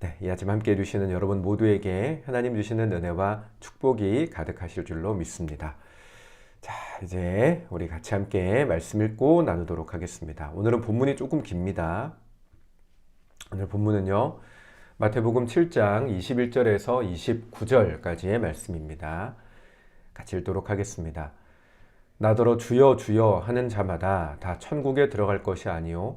네, 이 아침 함께 해주시는 여러분 모두에게 하나님 주시는 은혜와 축복이 가득하실 줄로 믿습니다. 자, 이제 우리 같이 함께 말씀 읽고 나누도록 하겠습니다. 오늘은 본문이 조금 깁니다. 오늘 본문은요, 마태복음 7장 21절에서 29절까지의 말씀입니다. 같이 읽도록 하겠습니다. 나더러 주여 주여 하는 자마다 다 천국에 들어갈 것이 아니요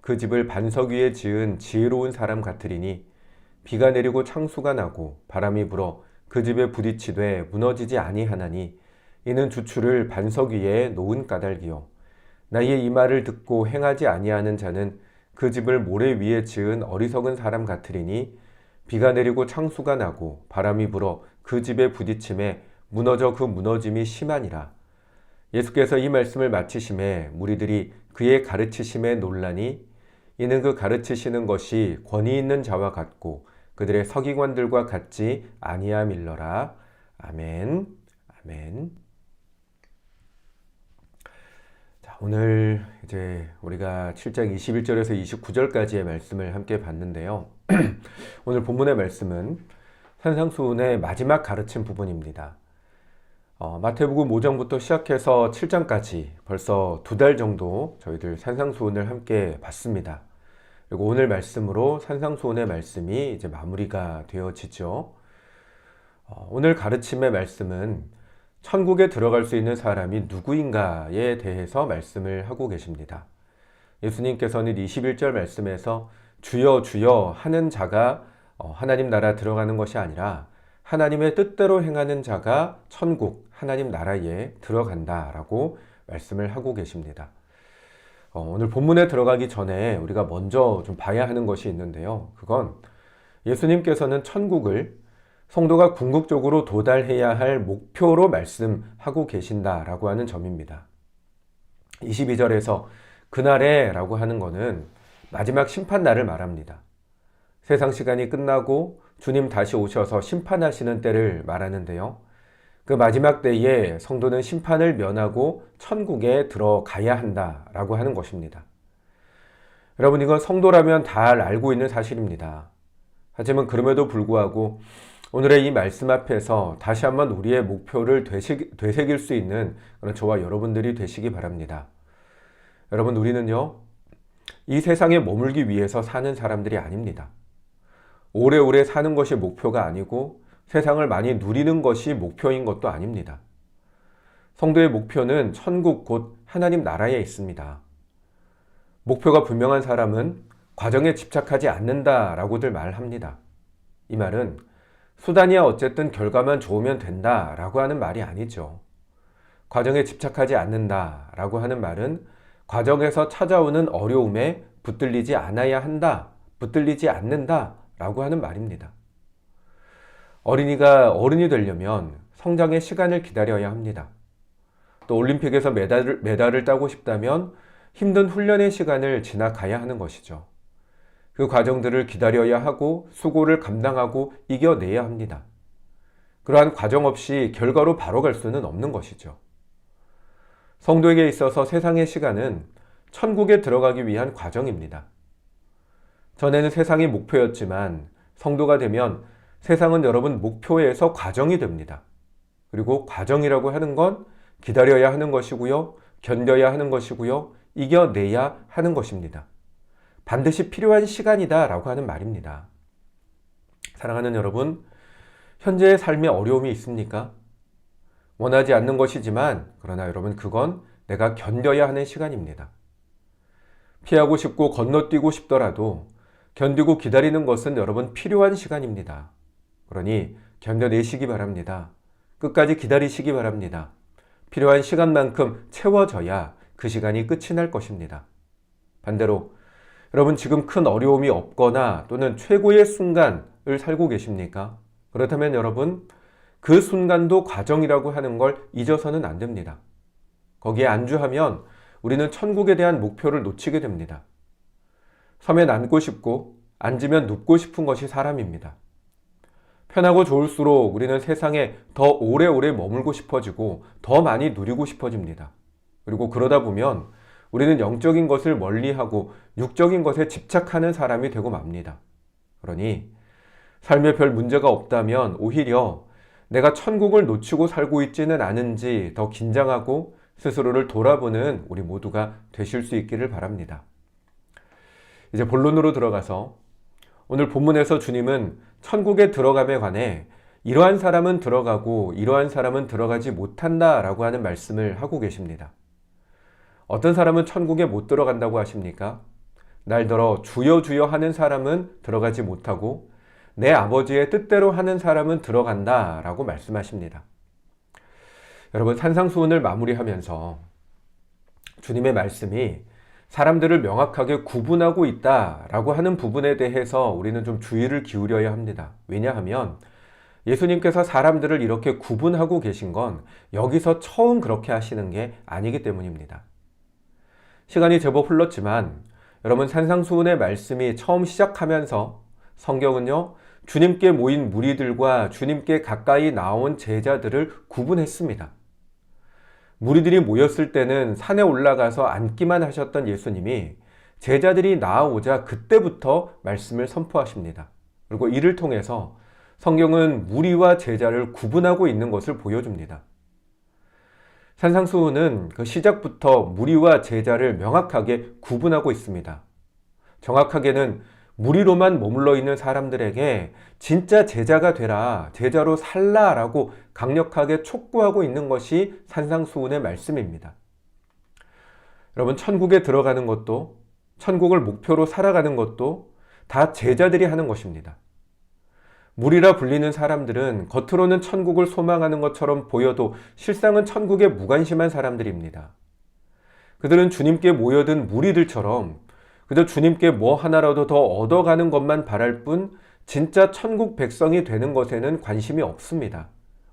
그 집을 반석 위에 지은 지혜로운 사람 같으리니 비가 내리고 창수가 나고 바람이 불어 그 집에 부딪히되 무너지지 아니하나니 이는 주추를 반석 위에 놓은 까닭이요. 나의 이 말을 듣고 행하지 아니하는 자는 그 집을 모래 위에 지은 어리석은 사람 같으리니 비가 내리고 창수가 나고 바람이 불어 그 집에 부딪힘에 무너져 그 무너짐이 심하니라. 예수께서 이 말씀을 마치심에 무리들이 그의 가르치심에 논란이 이는 그 가르치시는 것이 권위 있는 자와 같고 그들의 서기관들과 같지 아니함일러라. 아멘. 아멘. 자, 오늘 이제 우리가 7장 21절에서 29절까지의 말씀을 함께 봤는데요. 오늘 본문의 말씀은 산상수훈의 마지막 가르침 부분입니다. 어, 마태복음 5장부터 시작해서 7장까지 벌써 두 달 정도 저희들 산상수훈을 함께 봤습니다. 그리고 오늘 말씀으로 산상수훈의 말씀이 이제 마무리가 되어지죠. 어, 오늘 가르침의 말씀은 천국에 들어갈 수 있는 사람이 누구인가에 대해서 말씀을 하고 계십니다. 예수님께서는 21절 말씀에서 주여 주여 하는 자가 어, 하나님 나라 들어가는 것이 아니라 하나님의 뜻대로 행하는 자가 천국, 하나님 나라에 들어간다라고 말씀을 하고 계십니다. 어, 오늘 본문에 들어가기 전에 우리가 먼저 좀 봐야 하는 것이 있는데요. 그건 예수님께서는 천국을 성도가 궁극적으로 도달해야 할 목표로 말씀하고 계신다라고 하는 점입니다. 22절에서 그날에 라고 하는 것은 마지막 심판날을 말합니다. 세상 시간이 끝나고 주님 다시 오셔서 심판하시는 때를 말하는데요. 그 마지막 때에 성도는 심판을 면하고 천국에 들어가야 한다라고 하는 것입니다. 여러분, 이건 성도라면 잘 알고 있는 사실입니다. 하지만 그럼에도 불구하고 오늘의 이 말씀 앞에서 다시 한번 우리의 목표를 되새길 수 있는 그런 저와 여러분들이 되시기 바랍니다. 여러분, 우리는요, 이 세상에 머물기 위해서 사는 사람들이 아닙니다. 오래오래 사는 것이 목표가 아니고 세상을 많이 누리는 것이 목표인 것도 아닙니다. 성도의 목표는 천국 곧 하나님 나라에 있습니다. 목표가 분명한 사람은 과정에 집착하지 않는다라고들 말합니다. 이 말은 수단이야 어쨌든 결과만 좋으면 된다라고 하는 말이 아니죠. 과정에 집착하지 않는다라고 하는 말은 과정에서 찾아오는 어려움에 붙들리지 않아야 한다, 붙들리지 않는다라고 하는 말입니다. 어린이가 어른이 되려면 성장의 시간을 기다려야 합니다. 또 올림픽에서 메달을, 메달을 따고 싶다면 힘든 훈련의 시간을 지나가야 하는 것이죠. 그 과정들을 기다려야 하고 수고를 감당하고 이겨내야 합니다. 그러한 과정 없이 결과로 바로 갈 수는 없는 것이죠. 성도에게 있어서 세상의 시간은 천국에 들어가기 위한 과정입니다. 전에는 세상이 목표였지만 성도가 되면 세상은 여러분 목표에서 과정이 됩니다. 그리고 과정이라고 하는 건 기다려야 하는 것이고요. 견뎌야 하는 것이고요. 이겨내야 하는 것입니다. 반드시 필요한 시간이다 라고 하는 말입니다. 사랑하는 여러분, 현재의 삶에 어려움이 있습니까? 원하지 않는 것이지만, 그러나 여러분, 그건 내가 견뎌야 하는 시간입니다. 피하고 싶고 건너뛰고 싶더라도 견디고 기다리는 것은 여러분 필요한 시간입니다. 그러니 견뎌내시기 바랍니다. 끝까지 기다리시기 바랍니다. 필요한 시간만큼 채워져야 그 시간이 끝이 날 것입니다. 반대로 여러분 지금 큰 어려움이 없거나 또는 최고의 순간을 살고 계십니까? 그렇다면 여러분 그 순간도 과정이라고 하는 걸 잊어서는 안 됩니다. 거기에 안주하면 우리는 천국에 대한 목표를 놓치게 됩니다. 서면 앉고 싶고 앉으면 눕고 싶은 것이 사람입니다. 편하고 좋을수록 우리는 세상에 더 오래오래 머물고 싶어지고 더 많이 누리고 싶어집니다. 그리고 그러다 보면 우리는 영적인 것을 멀리하고 육적인 것에 집착하는 사람이 되고 맙니다. 그러니 삶에 별 문제가 없다면 오히려 내가 천국을 놓치고 살고 있지는 않은지 더 긴장하고 스스로를 돌아보는 우리 모두가 되실 수 있기를 바랍니다. 이제 본론으로 들어가서 오늘 본문에서 주님은 천국에 들어감에 관해 이러한 사람은 들어가고 이러한 사람은 들어가지 못한다 라고 하는 말씀을 하고 계십니다. 어떤 사람은 천국에 못 들어간다고 하십니까? 날더러 주여 주여 하는 사람은 들어가지 못하고 내 아버지의 뜻대로 하는 사람은 들어간다 라고 말씀하십니다. 여러분 산상수훈을 마무리하면서 주님의 말씀이 사람들을 명확하게 구분하고 있다라고 하는 부분에 대해서 우리는 좀 주의를 기울여야 합니다. 왜냐하면 예수님께서 사람들을 이렇게 구분하고 계신 건 여기서 처음 그렇게 하시는 게 아니기 때문입니다. 시간이 제법 흘렀지만 여러분 산상수훈의 말씀이 처음 시작하면서 성경은요 주님께 모인 무리들과 주님께 가까이 나온 제자들을 구분했습니다. 무리들이 모였을 때는 산에 올라가서 앉기만 하셨던 예수님이 제자들이 나아오자 그때부터 말씀을 선포하십니다. 그리고 이를 통해서 성경은 무리와 제자를 구분하고 있는 것을 보여줍니다. 산상수훈은 그 시작부터 무리와 제자를 명확하게 구분하고 있습니다. 정확하게는 무리로만 머물러 있는 사람들에게 진짜 제자가 되라, 제자로 살라라고 강력하게 촉구하고 있는 것이 산상수훈의 말씀입니다. 여러분, 천국에 들어가는 것도, 천국을 목표로 살아가는 것도 다 제자들이 하는 것입니다. 무리라 불리는 사람들은 겉으로는 천국을 소망하는 것처럼 보여도 실상은 천국에 무관심한 사람들입니다. 그들은 주님께 모여든 무리들처럼 그저 주님께 뭐 하나라도 더 얻어가는 것만 바랄 뿐 진짜 천국 백성이 되는 것에는 관심이 없습니다.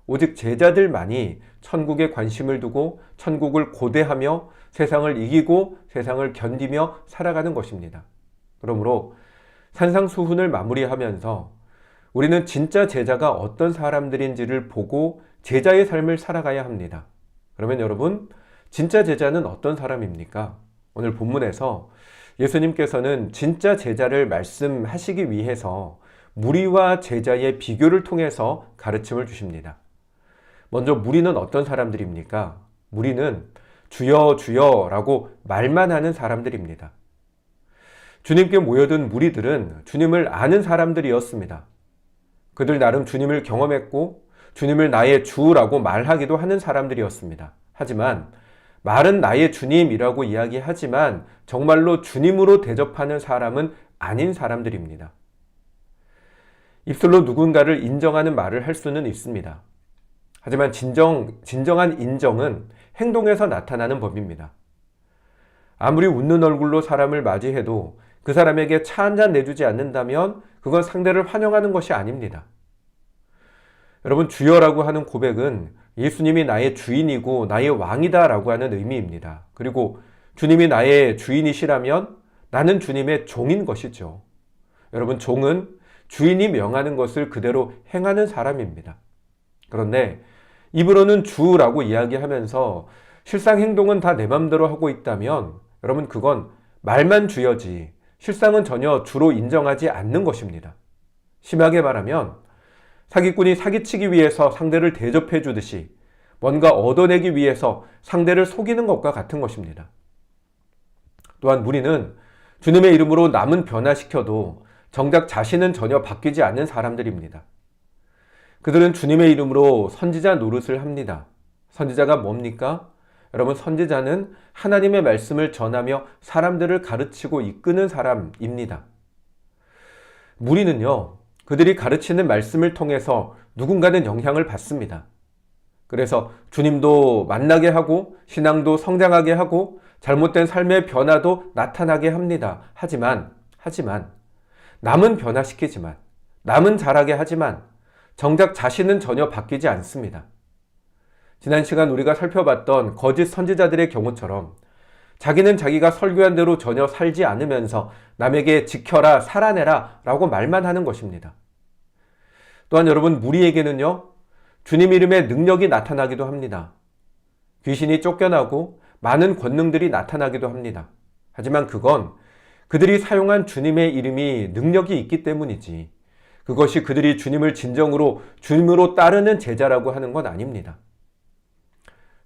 오직 제자들만이 천국에 관심을 두고 천국을 고대하며 세상을 이기고 세상을 견디며 살아가는 것입니다. 그러므로 산상수훈을 마무리하면서 우리는 진짜 제자가 어떤 사람들인지를 보고 제자의 삶을 살아가야 합니다. 그러면 여러분, 진짜 제자는 어떤 사람입니까? 오늘 본문에서 예수님께서는 진짜 제자를 말씀하시기 위해서 무리와 제자의 비교를 통해서 가르침을 주십니다. 먼저 무리는 어떤 사람들입니까? 무리는 주여 주여 라고 말만 하는 사람들입니다. 주님께 모여든 무리들은 주님을 아는 사람들이었습니다. 그들 나름 주님을 경험했고 주님을 나의 주라고 말하기도 하는 사람들이었습니다. 하지만 말은 나의 주님이라고 이야기하지만 정말로 주님으로 대접하는 사람은 아닌 사람들입니다. 입술로 누군가를 인정하는 말을 할 수는 있습니다. 하지만 진정, 진정한 인정은 행동에서 나타나는 법입니다. 아무리 웃는 얼굴로 사람을 맞이해도 그 사람에게 차 한 잔 내주지 않는다면 그건 상대를 환영하는 것이 아닙니다. 여러분, 주여라고 하는 고백은 예수님이 나의 주인이고 나의 왕이다라고 하는 의미입니다. 그리고 주님이 나의 주인이시라면 나는 주님의 종인 것이죠. 여러분, 종은 주인이 명하는 것을 그대로 행하는 사람입니다. 그런데 입으로는 주라고 이야기하면서 실상 행동은 다 내 맘대로 하고 있다면 여러분, 그건 말만 주여지 실상은 전혀 주로 인정하지 않는 것입니다. 심하게 말하면 사기꾼이 사기치기 위해서 상대를 대접해 주듯이 뭔가 얻어내기 위해서 상대를 속이는 것과 같은 것입니다. 또한 무리는 주님의 이름으로 남은 변화시켜도 정작 자신은 전혀 바뀌지 않는 사람들입니다. 그들은 주님의 이름으로 선지자 노릇을 합니다. 선지자가 뭡니까? 여러분, 선지자는 하나님의 말씀을 전하며 사람들을 가르치고 이끄는 사람입니다. 무리는요, 그들이 가르치는 말씀을 통해서 누군가는 영향을 받습니다. 그래서 주님도 만나게 하고 신앙도 성장하게 하고 잘못된 삶의 변화도 나타나게 합니다. 하지만, 하지만, 남은 변화시키지만, 남은 잘하게 하지만, 정작 자신은 전혀 바뀌지 않습니다. 지난 시간 우리가 살펴봤던 거짓 선지자들의 경우처럼 자기는 자기가 설교한 대로 전혀 살지 않으면서 남에게 지켜라, 살아내라 라고 말만 하는 것입니다. 또한 여러분, 무리에게는요, 주님 이름의 능력이 나타나기도 합니다. 귀신이 쫓겨나고 많은 권능들이 나타나기도 합니다. 하지만 그건 그들이 사용한 주님의 이름이 능력이 있기 때문이지. 그것이 그들이 주님을 진정으로 주님으로 따르는 제자라고 하는 건 아닙니다.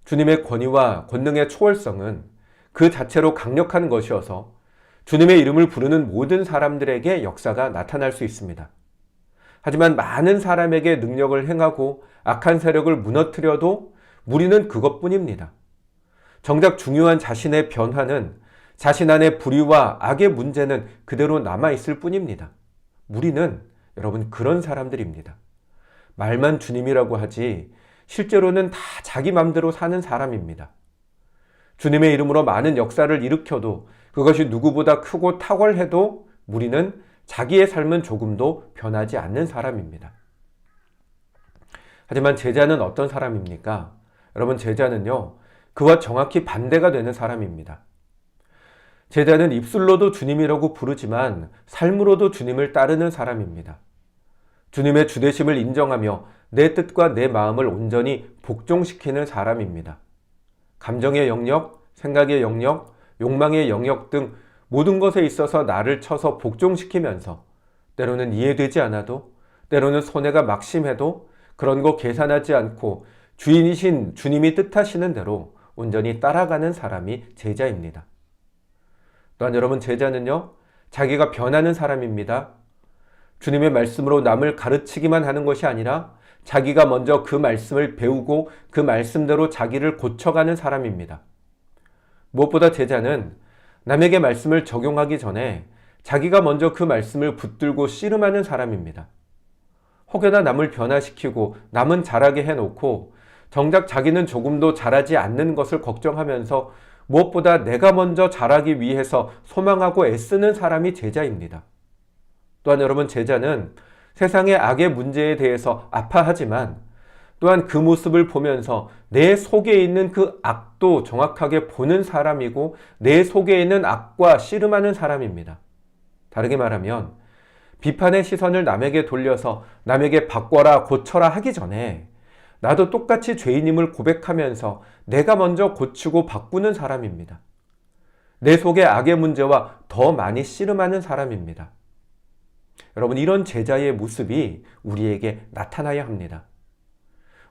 주님의 권위와 권능의 초월성은 그 자체로 강력한 것이어서 주님의 이름을 부르는 모든 사람들에게 역사가 나타날 수 있습니다. 하지만 많은 사람에게 능력을 행하고 악한 세력을 무너뜨려도 무리는 그것뿐입니다. 정작 중요한 자신의 변화는 자신 안의 불의와 악의 문제는 그대로 남아있을 뿐입니다. 무리는 여러분 그런 사람들입니다. 말만 주님이라고 하지 실제로는 다 자기 맘대로 사는 사람입니다. 주님의 이름으로 많은 역사를 일으켜도 그것이 누구보다 크고 탁월해도 무리는 자기의 삶은 조금도 변하지 않는 사람입니다. 하지만 제자는 어떤 사람입니까? 여러분, 제자는요, 그와 정확히 반대가 되는 사람입니다. 제자는 입술로도 주님이라고 부르지만 삶으로도 주님을 따르는 사람입니다. 주님의 주대심을 인정하며 내 뜻과 내 마음을 온전히 복종시키는 사람입니다. 감정의 영역, 생각의 영역, 욕망의 영역 등 모든 것에 있어서 나를 쳐서 복종시키면서 때로는 이해되지 않아도 때로는 손해가 막심해도 그런 거 계산하지 않고 주인이신 주님이 뜻하시는 대로 온전히 따라가는 사람이 제자입니다. 또한 여러분 제자는요, 자기가 변하는 사람입니다. 주님의 말씀으로 남을 가르치기만 하는 것이 아니라 자기가 먼저 그 말씀을 배우고 그 말씀대로 자기를 고쳐가는 사람입니다. 무엇보다 제자는 남에게 말씀을 적용하기 전에 자기가 먼저 그 말씀을 붙들고 씨름하는 사람입니다. 혹여나 남을 변화시키고 남은 잘하게 해놓고 정작 자기는 조금도 잘하지 않는 것을 걱정하면서 무엇보다 내가 먼저 잘하기 위해서 소망하고 애쓰는 사람이 제자입니다. 또한 여러분 제자는 세상의 악의 문제에 대해서 아파하지만 또한 그 모습을 보면서 내 속에 있는 그 악도 정확하게 보는 사람이고 내 속에 있는 악과 씨름하는 사람입니다. 다르게 말하면 비판의 시선을 남에게 돌려서 남에게 바꿔라 고쳐라 하기 전에 나도 똑같이 죄인임을 고백하면서 내가 먼저 고치고 바꾸는 사람입니다. 내 속의 악의 문제와 더 많이 씨름하는 사람입니다. 여러분, 이런 제자의 모습이 우리에게 나타나야 합니다.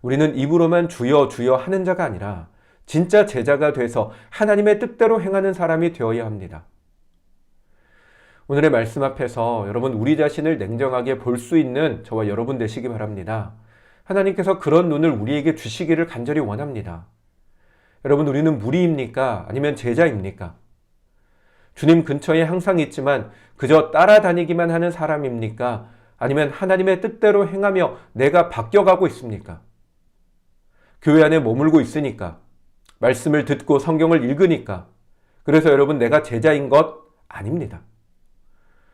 우리는 입으로만 주여 주여 하는 자가 아니라 진짜 제자가 돼서 하나님의 뜻대로 행하는 사람이 되어야 합니다. 오늘의 말씀 앞에서 여러분 우리 자신을 냉정하게 볼 수 있는 저와 여러분 되시기 바랍니다. 하나님께서 그런 눈을 우리에게 주시기를 간절히 원합니다. 여러분 우리는 무리입니까? 아니면 제자입니까? 주님 근처에 항상 있지만 그저 따라다니기만 하는 사람입니까? 아니면 하나님의 뜻대로 행하며 내가 바뀌어가고 있습니까? 교회 안에 머물고 있으니까, 말씀을 듣고 성경을 읽으니까, 그래서 여러분 내가 제자인 것 아닙니다.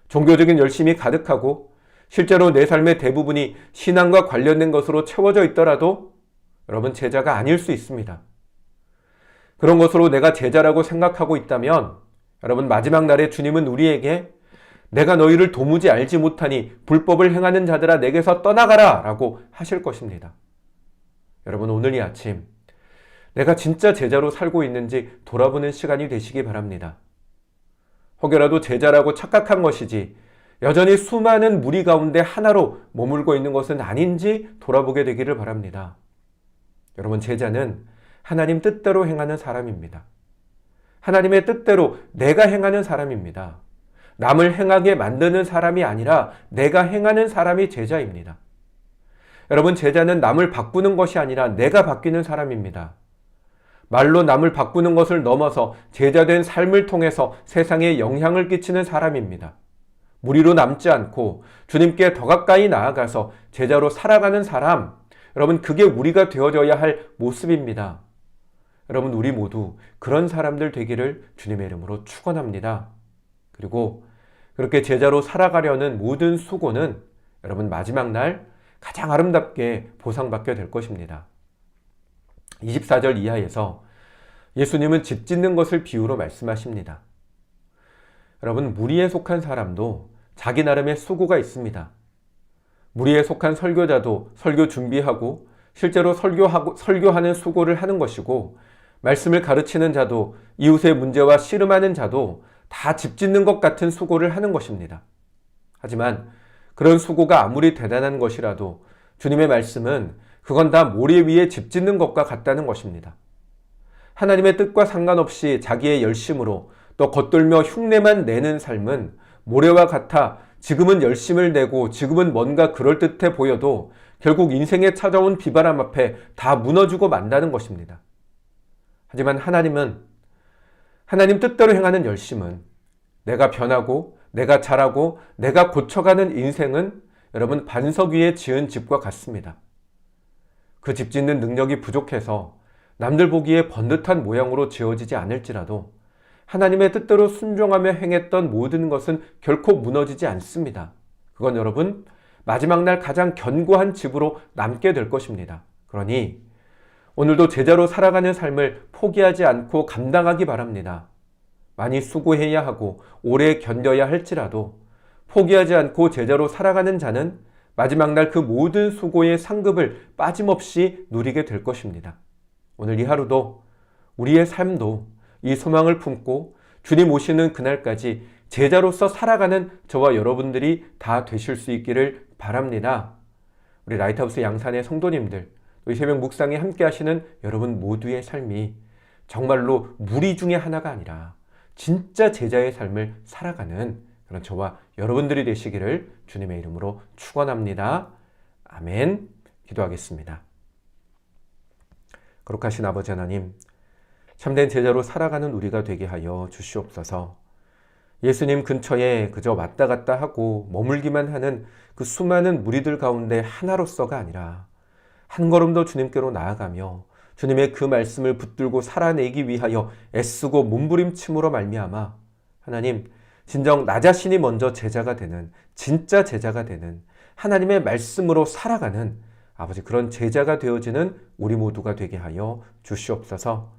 종교적인 열심이 가득하고 실제로 내 삶의 대부분이 신앙과 관련된 것으로 채워져 있더라도 여러분 제자가 아닐 수 있습니다. 그런 것으로 내가 제자라고 생각하고 있다면 여러분 마지막 날에 주님은 우리에게 내가 너희를 도무지 알지 못하니 불법을 행하는 자들아 내게서 떠나가라 라고 하실 것입니다. 여러분 오늘 이 아침 내가 진짜 제자로 살고 있는지 돌아보는 시간이 되시기 바랍니다. 혹여라도 제자라고 착각한 것이지 여전히 수많은 무리 가운데 하나로 머물고 있는 것은 아닌지 돌아보게 되기를 바랍니다. 여러분 제자는 하나님 뜻대로 행하는 사람입니다. 하나님의 뜻대로 내가 행하는 사람입니다. 남을 행하게 만드는 사람이 아니라 내가 행하는 사람이 제자입니다. 여러분, 제자는 남을 바꾸는 것이 아니라 내가 바뀌는 사람입니다. 말로 남을 바꾸는 것을 넘어서 제자된 삶을 통해서 세상에 영향을 끼치는 사람입니다. 무리로 남지 않고 주님께 더 가까이 나아가서 제자로 살아가는 사람, 여러분, 그게 우리가 되어져야 할 모습입니다. 여러분, 우리 모두 그런 사람들 되기를 주님의 이름으로 축원합니다. 그리고 그렇게 제자로 살아가려는 모든 수고는 여러분 마지막 날 가장 아름답게 보상받게 될 것입니다. 24절 이하에서 예수님은 집 짓는 것을 비유로 말씀하십니다. 여러분, 무리에 속한 사람도 자기 나름의 수고가 있습니다. 무리에 속한 설교자도 설교 준비하고 실제로 설교하고, 설교하는 수고를 하는 것이고 말씀을 가르치는 자도 이웃의 문제와 씨름하는 자도 다 집 짓는 것 같은 수고를 하는 것입니다. 하지만 그런 수고가 아무리 대단한 것이라도 주님의 말씀은 그건 다 모래 위에 집 짓는 것과 같다는 것입니다. 하나님의 뜻과 상관없이 자기의 열심으로 또 겉돌며 흉내만 내는 삶은 모래와 같아 지금은 열심을 내고 지금은 뭔가 그럴듯해 보여도 결국 인생에 찾아온 비바람 앞에 다 무너지고 만다는 것입니다. 하지만 하나님은 하나님 뜻대로 행하는 열심은 내가 변하고 내가 자라고 내가 고쳐가는 인생은 여러분 반석 위에 지은 집과 같습니다. 그 집 짓는 능력이 부족해서 남들 보기에 번듯한 모양으로 지어지지 않을지라도 하나님의 뜻대로 순종하며 행했던 모든 것은 결코 무너지지 않습니다. 그건 여러분 마지막 날 가장 견고한 집으로 남게 될 것입니다. 그러니 오늘도 제자로 살아가는 삶을 포기하지 않고 감당하기 바랍니다. 많이 수고해야 하고 오래 견뎌야 할지라도 포기하지 않고 제자로 살아가는 자는 마지막 날 그 모든 수고의 상급을 빠짐없이 누리게 될 것입니다. 오늘 이 하루도 우리의 삶도 이 소망을 품고 주님 오시는 그날까지 제자로서 살아가는 저와 여러분들이 다 되실 수 있기를 바랍니다. 우리 라이트하우스 양산의 성도님들, 새벽 묵상에 함께 하시는 여러분 모두의 삶이 정말로 무리 중에 하나가 아니라 진짜 제자의 삶을 살아가는 그런 저와 여러분들이 되시기를 주님의 이름으로 축원합니다. 아멘. 기도하겠습니다. 거룩하신 아버지 하나님, 참된 제자로 살아가는 우리가 되게 하여 주시옵소서. 예수님 근처에 그저 왔다 갔다 하고 머물기만 하는 그 수많은 무리들 가운데 하나로서가 아니라 한 걸음 더 주님께로 나아가며 주님의 그 말씀을 붙들고 살아내기 위하여 애쓰고 몸부림침으로 말미암아 하나님 진정 나 자신이 먼저 제자가 되는 진짜 제자가 되는 하나님의 말씀으로 살아가는 아버지 그런 제자가 되어지는 우리 모두가 되게 하여 주시옵소서.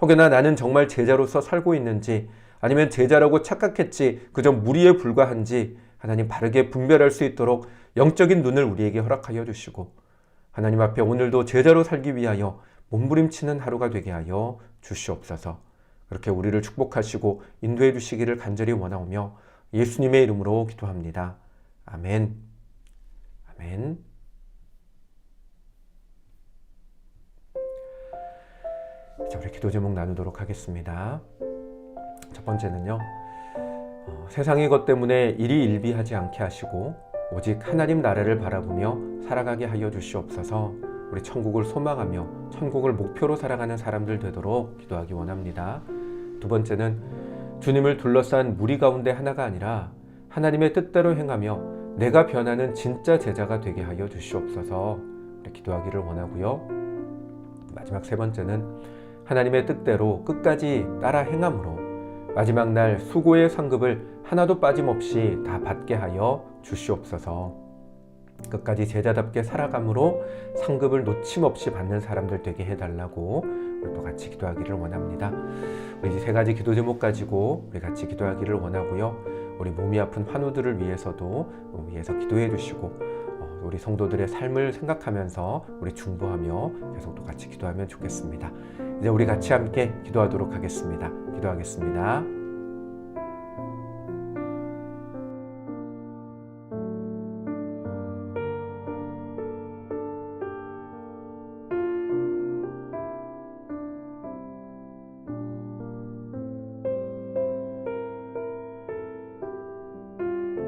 혹여나 나는 정말 제자로서 살고 있는지 아니면 제자라고 착각했지 그저 무리에 불과한지 하나님 바르게 분별할 수 있도록 영적인 눈을 우리에게 허락하여 주시고 하나님 앞에 오늘도 제자로 살기 위하여 몸부림치는 하루가 되게 하여 주시옵소서. 그렇게 우리를 축복하시고 인도해 주시기를 간절히 원하오며 예수님의 이름으로 기도합니다. 아멘. 아멘. 자, 우리 기도 제목 나누도록 하겠습니다. 첫 번째는요. 어, 세상의 것 때문에 일이 일비하지 않게 하시고 오직 하나님 나라를 바라보며 살아가게 하여 주시옵소서. 우리 천국을 소망하며 천국을 목표로 살아가는 사람들 되도록 기도하기 원합니다. 두 번째는 주님을 둘러싼 무리 가운데 하나가 아니라 하나님의 뜻대로 행하며 내가 변하는 진짜 제자가 되게 하여 주시옵소서. 우리 기도하기를 원하고요. 마지막 세 번째는 하나님의 뜻대로 끝까지 따라 행함으로 마지막 날 수고의 상급을 하나도 빠짐없이 다 받게 하여 주시옵소서. 끝까지 제자답게 살아감으로 상급을 놓침없이 받는 사람들 되게 해달라고 우리 또 같이 기도하기를 원합니다. 우리 세 가지 기도 제목 가지고 우리 같이 기도하기를 원하고요. 우리 몸이 아픈 환우들을 위해서도 위해서 기도해 주시고 어, 우리 성도들의 삶을 생각하면서 우리 중보하며 계속 또 같이 기도하면 좋겠습니다. 이제 우리 같이 함께 기도하도록 하겠습니다. 기도하겠습니다.